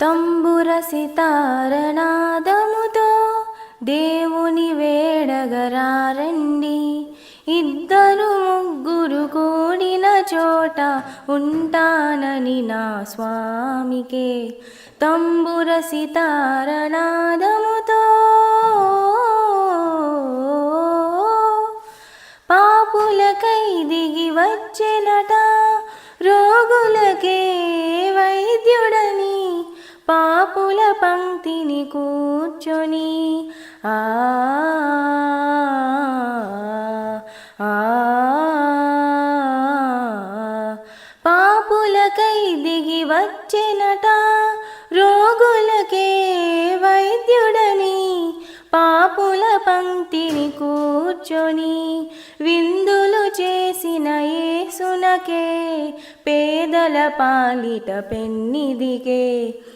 తంబుర సితారనాదముతో దేవుని వేడగరారండి. ఇద్దరు ముగ్గురు కూడిన చోట ఉంటానని నా స్వామికే. తంబుర సితారనాదముతో పాపులకై దిగి వచ్చే పాపుల పంక్తిని కూర్చొని ఆ ఆ, పాపులకై దిగి వచ్చెనట రోగులకే వైద్యుడని పాపుల పంక్తిని కూర్చొని విందులు చేసిన ఏసునకే పేదల పాలిట పెన్నిదికే